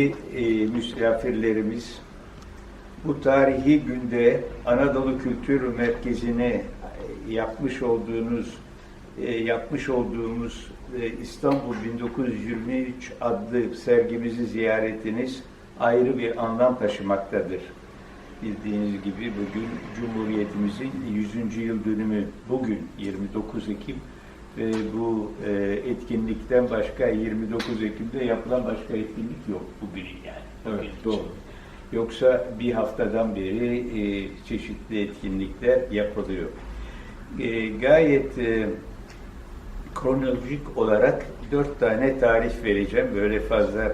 Değerli e, misafirlerimiz, bu tarihi günde Anadolu Kültür Merkezi'ne e, yapmış olduğunuz e, yapmış olduğumuz e, İstanbul 1923 adlı sergimizi ziyaretiniz ayrı bir anlam taşımaktadır. Bildiğiniz gibi bugün Cumhuriyetimizin 100. yıl dönümü bugün 29 Ekim bu e, etkinlikten başka 29 Ekim'de yapılan başka etkinlik yok bugün yani. Evet, Bugün için. doğru. Yoksa bir haftadan beri e, çeşitli etkinlikler yapılıyor. E, gayet e, kronolojik olarak dört tane tarih vereceğim. Böyle fazla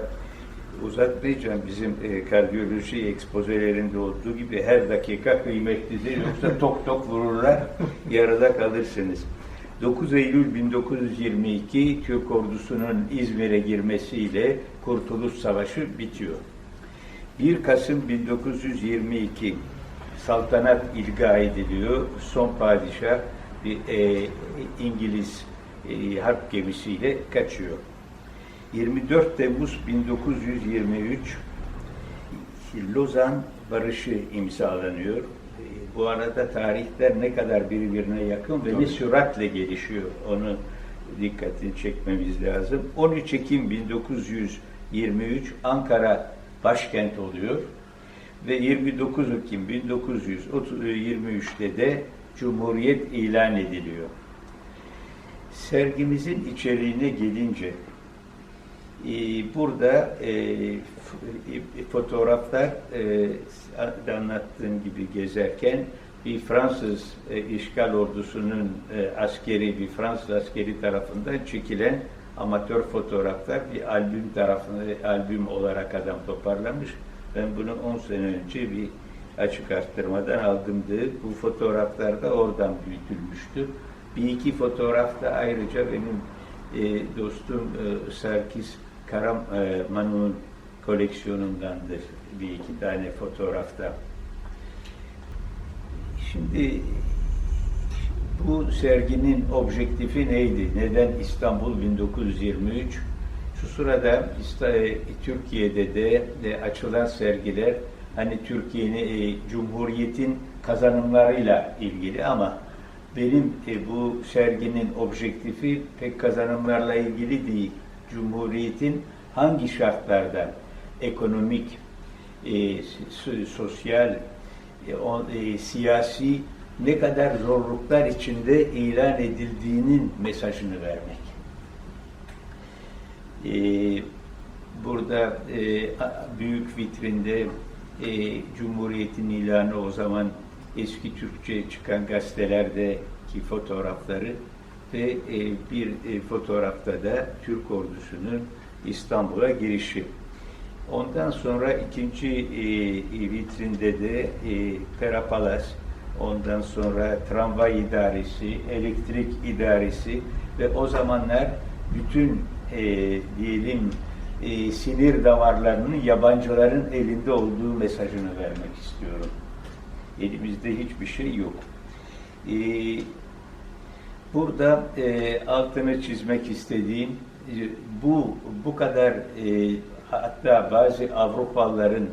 uzatmayacağım. Bizim e, kardiyoloji ekspozelerinde olduğu gibi her dakika kıymetlidir. Yoksa tok tok vururlar, yarıda kalırsınız. 9 Eylül 1922 Türk ordusunun İzmir'e girmesiyle Kurtuluş Savaşı bitiyor. 1 Kasım 1922 saltanat ilga ediliyor. Son padişah bir e, İngiliz e, harp gemisiyle kaçıyor. 24 Temmuz 1923 Lozan Barışı imzalanıyor. E, Bu arada tarihler ne kadar birbirine yakın ve ne Tabii. süratle gelişiyor onu dikkatini çekmemiz lazım. 13 Ekim 1923 Ankara başkent oluyor ve 29 Ekim 1923'te de Cumhuriyet ilan ediliyor. Sergimizin içeriğine gelince e, burada e, e, fotoğraflar e, anlattığım gibi gezerken bir Fransız e, işgal ordusunun e, askeri, bir Fransız askeri tarafından çekilen amatör fotoğraflar bir albüm tarafında albüm olarak adam toparlamış. Ben bunu 10 sene önce bir açık arttırmadan aldımdı. Bu fotoğraflar da oradan büyütülmüştü. Bir iki fotoğraf da ayrıca benim e, dostum e, Sarkis Karam e, Manu'nun koleksiyonundandır. Bir iki tane fotoğrafta. Şimdi bu serginin objektifi neydi? Neden İstanbul 1923? Şu sırada e, Türkiye'de de, de açılan sergiler hani Türkiye'nin e, Cumhuriyet'in kazanımlarıyla ilgili ama benim e, bu serginin objektifi pek kazanımlarla ilgili değil. Cumhuriyet'in hangi şartlarda ekonomik, e, so- sosyal, e, o- e, siyasi ne kadar zorluklar içinde ilan edildiğinin mesajını vermek. E, burada e, büyük vitrinde e, Cumhuriyet'in ilanı o zaman eski Türkçe çıkan gazetelerdeki fotoğrafları ve e, bir e, fotoğrafta da Türk ordusunun İstanbul'a girişi. Ondan sonra ikinci e, vitrinde de e, Perapalas, ondan sonra tramvay idaresi, elektrik idaresi ve o zamanlar bütün e, diyelim e, sinir damarlarının yabancıların elinde olduğu mesajını vermek istiyorum. Elimizde hiçbir şey yok. E, burada e, altını çizmek istediğim e, bu bu kadar e, hatta bazı Avrupalıların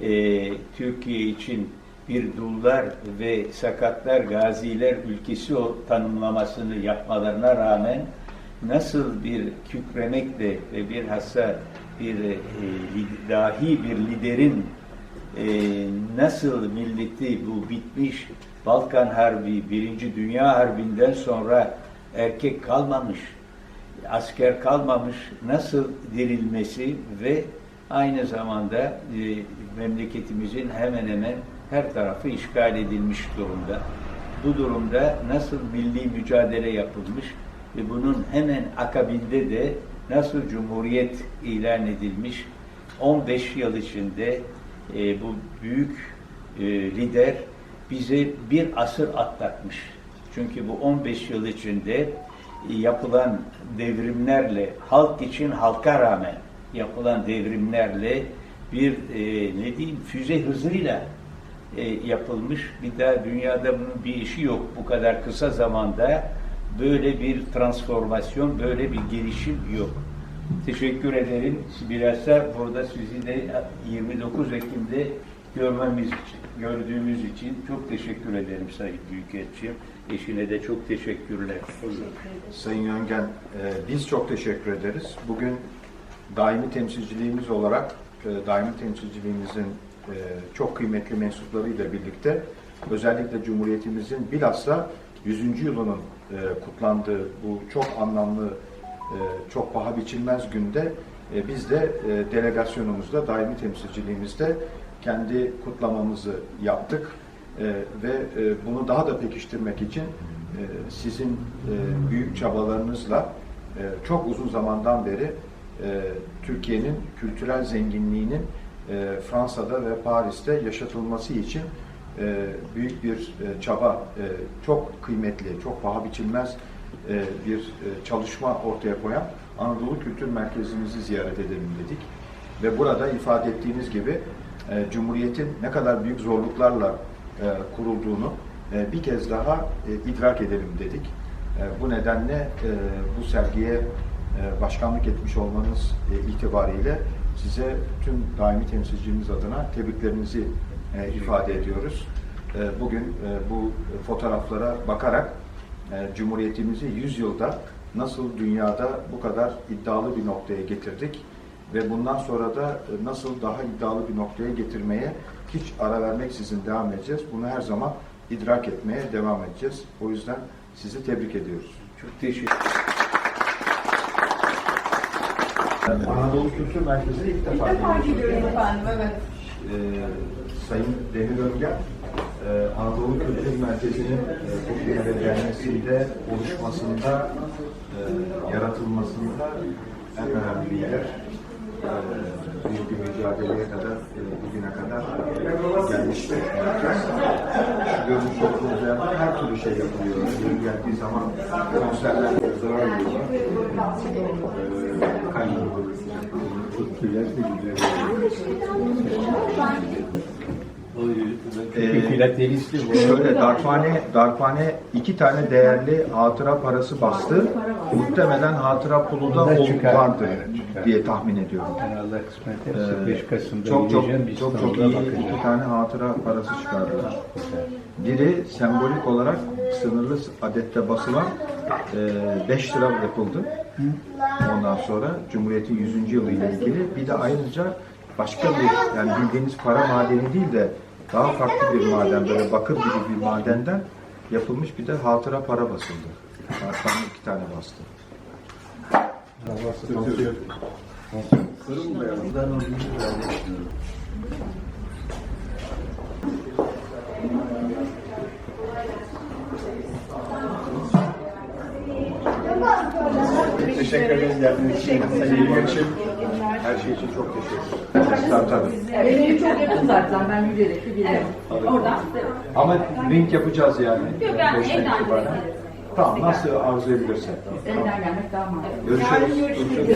e, Türkiye için bir dullar ve sakatlar gaziler ülkesi o tanımlamasını yapmalarına rağmen nasıl bir kükremekle ve bir hassa bir e, dahi bir liderin e, nasıl milleti bu bitmiş Balkan Harbi, Birinci Dünya Harbi'nden sonra erkek kalmamış, asker kalmamış, nasıl dirilmesi ve aynı zamanda e, memleketimizin hemen hemen her tarafı işgal edilmiş durumda. Bu durumda nasıl milli mücadele yapılmış ve bunun hemen akabinde de nasıl cumhuriyet ilan edilmiş 15 yıl içinde e, bu büyük e, lider bize bir asır atlatmış. Çünkü bu 15 yıl içinde yapılan devrimlerle, halk için halka rağmen yapılan devrimlerle bir e, ne diyeyim füze hızıyla e, yapılmış. Bir daha dünyada bunun bir işi yok. Bu kadar kısa zamanda böyle bir transformasyon, böyle bir gelişim yok. Teşekkür ederim. Bilhassa burada sizi de 29 Ekim'de görmemiz için, gördüğümüz için çok teşekkür ederim Sayın Büyükelçim. Eşine de çok teşekkürler. Sayın Yöngen, e, biz çok teşekkür ederiz. Bugün daimi temsilciliğimiz olarak e, daimi temsilciliğimizin e, çok kıymetli mensuplarıyla birlikte özellikle Cumhuriyetimizin bilhassa 100. yılının e, kutlandığı bu çok anlamlı, e, çok paha biçilmez günde e, biz de e, delegasyonumuzda, daimi temsilciliğimizde kendi kutlamamızı yaptık. E, ve e, bunu daha da pekiştirmek için e, sizin e, büyük çabalarınızla e, çok uzun zamandan beri e, Türkiye'nin kültürel zenginliğinin e, Fransa'da ve Paris'te yaşatılması için e, büyük bir e, çaba, e, çok kıymetli, çok paha biçilmez e, bir e, çalışma ortaya koyan Anadolu Kültür Merkezimizi ziyaret edelim dedik. Ve burada ifade ettiğiniz gibi e, Cumhuriyet'in ne kadar büyük zorluklarla e, kurulduğunu e, bir kez daha e, idrak edelim dedik. E, bu nedenle e, bu sergiye e, başkanlık etmiş olmanız e, itibariyle size tüm daimi temsilcimiz adına tebriklerimizi e, ifade ediyoruz. E, bugün e, bu fotoğraflara bakarak e, Cumhuriyetimizi 100 yılda nasıl dünyada bu kadar iddialı bir noktaya getirdik ve bundan sonra da e, nasıl daha iddialı bir noktaya getirmeye hiç ara vermeksizin devam edeceğiz. Bunu her zaman idrak etmeye devam edeceğiz. O yüzden sizi tebrik ediyoruz. Çok teşekkür Anadolu Kültür Merkezi'ne ilk İlk defa gidiyorum efendim, evet. e, Sayın Demir Örgen, e, Anadolu Kültür Merkezi'nin e, bugün belirlenmesinde, oluşmasında, e, yaratılmasında en önemli lider. E, büyük bir mücadeleye kadar, e, bugüne kadar gelmiştir. Merkez. Şu görmüş olduğunuz yerde her türlü şey yapılıyor. Yeri geldiği zaman konserler zarar ediyorlar. E, kaynıyor. Çünkü filatelisti bu. Şöyle darphane, darphane iki tane değerli hatıra parası bastı. Muhtemelen hatıra pulu da ol- çıkar. diye tahmin ediyorum. Allah kısmet ederse Ee, 5 Kasım'da çok çok çok çok iyi iki tane hatıra parası çıkardılar. Biri sembolik olarak sınırlı adette basılan 5 lira yapıldı. Ondan sonra Cumhuriyet'in 100. yılı ile ilgili bir de ayrıca başka bir yani bildiğiniz para madeni değil de daha farklı bir maden böyle bakır gibi bir madenden yapılmış bir de hatıra para basıldı. Hatıranın iki tane bastı. Teşekkür ederiz geldiğiniz için. Sayın için her şey için çok teşekkür ederim. Tabii tabii. Benim çok yakın zaten, ben yürüyerek de gelirim. Oradan. Ama link yapacağız yani. Yok Beşten evden Tamam nasıl arzu edilirse. Evden gelmek daha mantıklı. Görüşürüz. Görüşürüz.